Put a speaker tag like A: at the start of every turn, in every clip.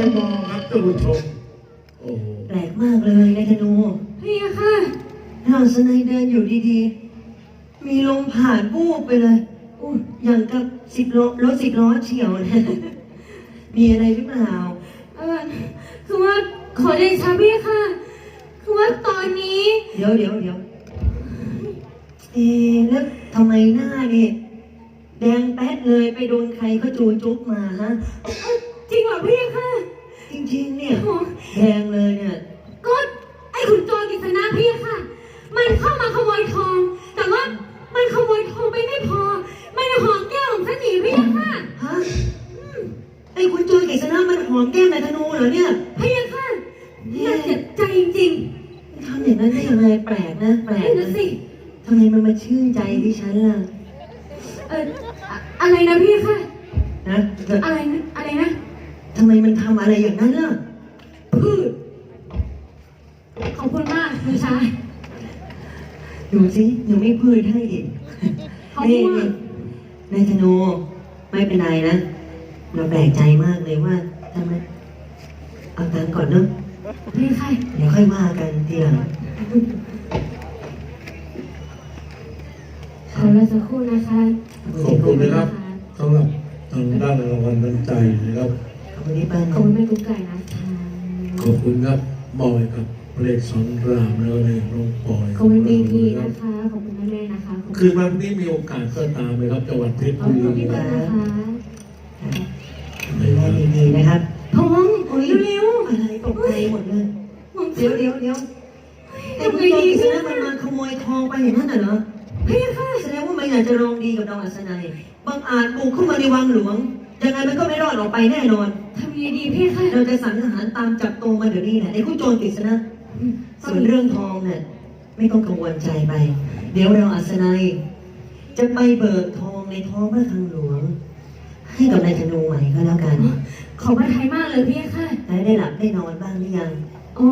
A: ไปมองครับท่านผู้ชมโอ้โห
B: แปลกมากเลยนายธนู
C: พี่ค่ะ
B: ถ้าสนายเดินอยู่ดีๆ มีลมผ่านวูบไปเลยอู้อย่างกับสิบล้อรถสิบล้อเฉียวนะมีอะไรหรือเปล่า
C: เออคือว่าขอเดชะพี่ค่ะ คือว่าตอนนี้
B: เดี๋ยวเดี๋ยวเดี๋ยวเอ๊ะแล้วทำไมหน้านี่แดงแป๊ดเลยไปโดนใครเขาจูจุ๊บมาฮะ
C: เอ้าจริงเหรอพี่ค่ะ
B: จ ริงๆ เนี่ย
C: โอ้
B: แดงเลยเนี่ย
C: ก็ไอ้ขุนโจรกิษณะพี่ค่ะ มันเข้ามาขโมยทอง แต่ว่ามันขโมยทองไปไม่พอ มันหอมแก้วของฉันหนีพี่ค่ะ
B: ฮะไอ้คุณโจรกฤษณะมันหอมแก้มนายธนูเหรอเนี่ย
C: พี่ค่ะน่าเจ็บใจจริง
B: ทำอย่างนั้นได้ยังไงแปลกนะแปล
C: ๆ
B: ก
C: นี่
B: นะ
C: นะสิ
B: ทำไมมันมาชื่นใจที่ฉันล่ะ
C: เอออะอะไรนะพี่ค่ะ
B: นะแล้ว
C: อะไรนะอะไรนะ
B: ทำไมมันทำอะไรอย่างนั้นล่ะ
C: พืช ขอบคุณมากคุณชาย
B: ดูสิยังไม่พูดให้อีก
C: เขา
B: นี่
C: พูด
B: นี่นายธนูไม่เป็นไรนะ เราแปลกใจมากเลยว่าทำไมเอาตังค์ก่อนเนาะ
C: พี่ค่ะ
B: เดี๋ยวค่อยว่ากันทีหลัง
C: ขอรอสักครู่นะคะ
A: ขอบคุณนะครับสำหรับทางด้านรางวัลน้ำใจนะครับ
B: ข อบคุณที่เปิ้ล
C: ขอบคุณแม่กุ๊กไก่นะคะ
A: ขอบคุณครับบอยครับเพลงสอนรามแล้วก็เพลงน้องปอย
C: ขอบคุณเบที
A: ครั
C: นะ
A: บ
C: คะ ขอบคุณแม่ๆนะคะขอบ
A: คืนวันนี้มีโอกาสก็ตามไปครับจังหวัดเพชร
C: ขอบ
A: บุ
C: คุณ
A: รี
C: พี่
A: ค
C: เปิ้
A: รั
C: ล
A: บ
C: นะคะ
B: ดูแลดีๆนะครับ
C: ทอง
B: โอ้ย
C: เร็ว
B: อะไรตกใจหมดเลย
C: ๆผม
B: เดี๋ยวเดี๋ยวเดี๋ยวไอ้คุณโจรกฤษณะมันมาขโมยทองไปอย่างนั้นน่ะเหรอ
C: พี่ค่ะ
B: แสดงว่ามันอยากจะลองดีกับดาวอัศนัยบางอาจบุกเข้ามาในวังหลวงยังไงมันก็ไม่รอดออกไปแน่นอน
C: ทำยัง ไงดีพี่ค่ะ
B: เราจะสั่งทหารตามจับตัวมาเดี๋ยวนี้แหละไอ้ผู้โจรกฤษณะส่วนเรื่องทองเนี่ยไม่ต้องกังวลใจไป เดี๋ยวเราอัศนัย จะไปเบิกทองในท้องพระคลังหลวง ให้กับนายธนูใหม่ก็แล้วกัน
C: ขอบพระทัยมากเลยพี่ค่ะ
B: และได้หลับได้นอนบ้างหรือยัง
C: อ๋อ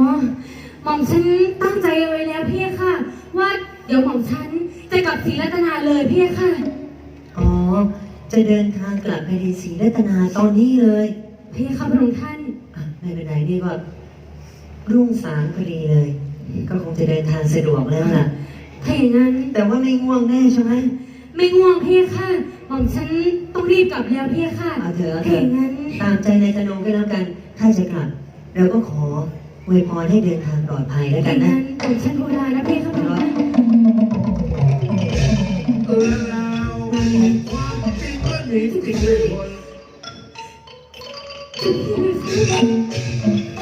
C: หม่อมฉันตั้งใจไว้แล้วพี่ค่ะ ว่าเดี๋ยวหม่อมฉันจะกลับศรีรัตนาเลยพี่ค่ะ
B: อ๋อ จะเดินทางกลับไปดีศรีรัตนาตอนนี้เลย
C: พี่ค่ะพระองค์ท่าน
B: อะไม่เป็นไรนี่ก็รุ่งสางพอดีเลย ก็คงจะเดินทางสะดวกแล้วล่ะ
C: ถ้าอย่างนั้น
B: แต่ว่าไม่ง่วงแน่ใช่ไหม
C: ไม่ง่วงพี่ค่ะหม่อมฉันต้องรีบกลับแล้วพี่ค่ะ
B: เอาเถอะเอาเถ
C: ถ้าอ
B: อะ
C: ย่างนั้น
B: ตามใจในายธนงก็แล้วกัน ถ้าจะกลับเราก็ขออวยพรให้เดินทางปลอดภัยแล้ว
C: อ
B: กั
C: ย่านง
B: นะ
C: นั้นหม่อมฉันพูดได้นะพี่ค่ะพระองค์ท่าน
A: เออแล้วความจริงก็หนีจริงเลยคน
B: Thank you.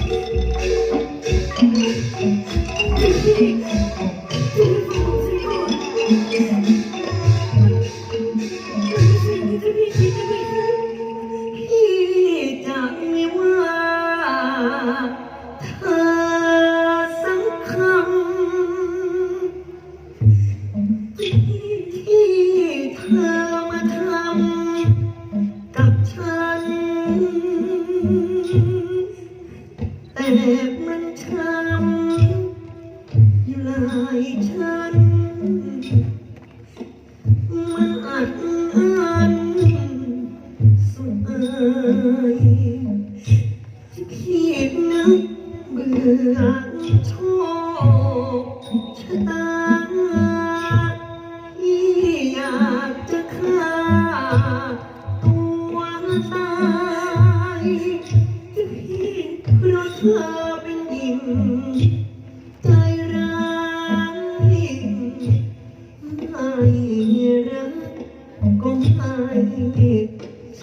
B: ฉัน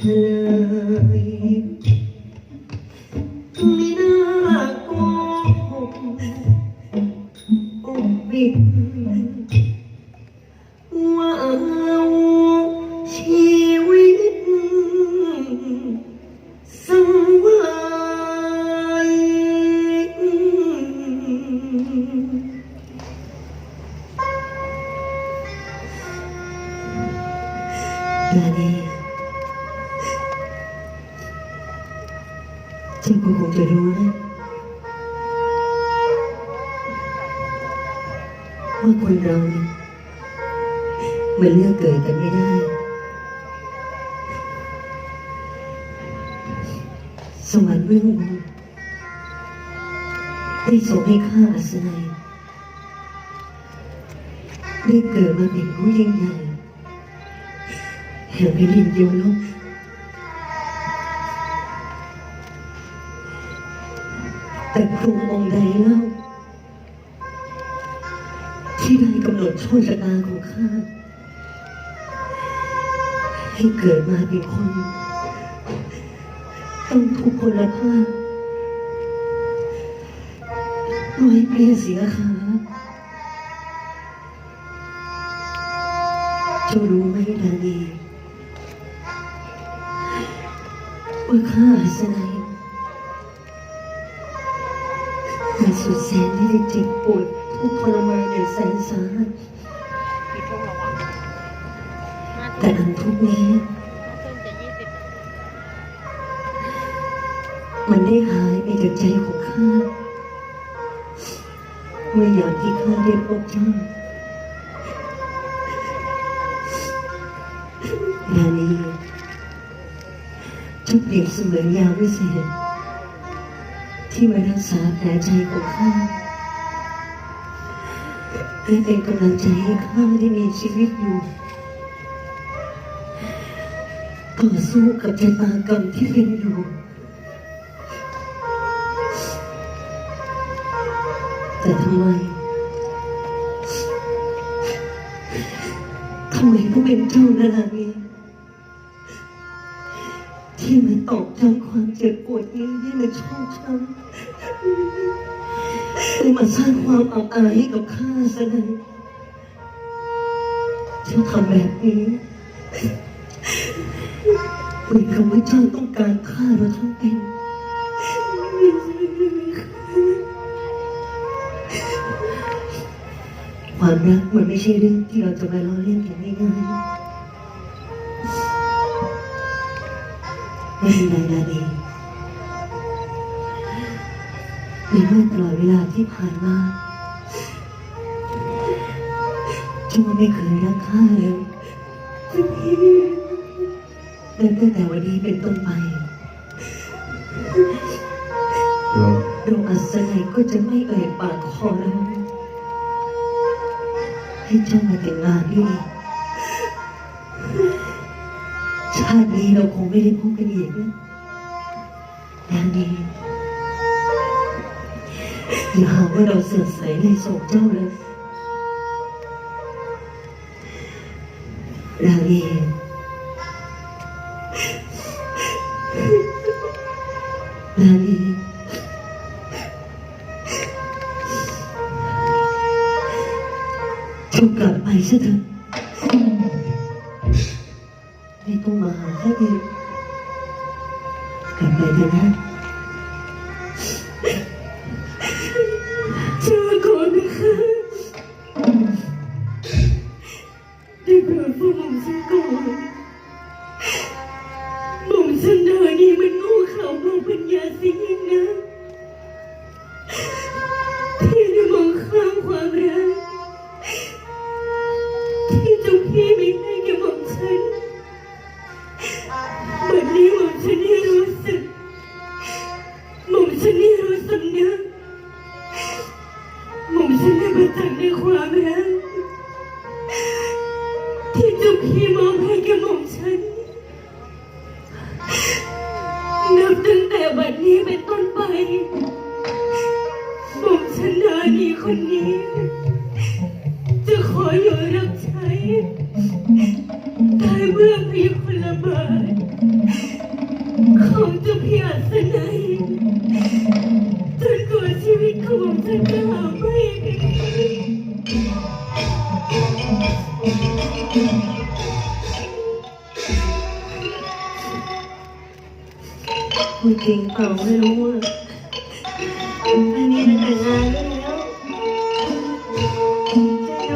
B: เจะรู้นะว่าคนเราเนี่ยมันเลือกเกิดกันไม่ได้ สวรรค์เบื้องบนได้ส่งให้ข้าอัศนัยได้เกิดมาเป็นผู้ยิ่งใหญ่แห่งแผ่นดินโยโลก แต่ครูองค์ใดเล่าที่ได้กำหนดโชคชะตาของข้าให้เกิดมาเป็นคน ต้องทุกคนละภาพร้อยเปลี่ยนเสียขาเจ้ารู้ไหมดานีว่าข้าสนาย สุดแสนที่จะเจ็บปวดทุกข์ทรมานอย่างแสนสาหัส
D: แต่
B: อันทุกนี้
D: มั
B: นได้หายไปจากใจของข้าเมื่อยามที่ข้าได้พบเจ้าดานีจุดเปรียบเสมือนยาวิเศษ ที่มารักษาแผลใจของข้าและเป็นกำลังใจให้ข้าได้มีชีวิตอยู่ต่อสู้กับชะตากรรมที่เป็นอยู่แต่ทำไมทำไมต้เป็นเจ้านาเนี่ย ที่มันตอกย้ำความเจ็บปวดนี้ให้มันชอกช้ำเลยมาสร้างความอับอายให้กับข้าซะเลยเจ้าทำแบบนี้เหมือนกับว่าเจ้าต้องการฆ่าเราทั้งเป็นความรักมันไม่ใช่เรื่องที่เราจะมาล้อเล่นกันง่ายๆ ไม่อะไรนาดีในเมื่อตลอดเวลาที่ผ่านมาจูไม่เคยรักข้าเลยและตั้งแต่วันนี้เป็นต้นไป
A: เรา
B: เราอัศนัยก็จะไม่เอ่ยปากขอร้องให้เจ้ามาแต่งงานด้วยาตินี้เราคงไม่ได้พบกันอีกนะแล้วดีอย่าหาว่าเราเสื่อมใสในโศกเจ้าเลยราลีราลีจงกลับไปซะเถอะ ไม่ต้องมาหาข้าอีกกลับไปเถอะนะ
C: คุยเก่งเปล่าไม่
B: รู้อะ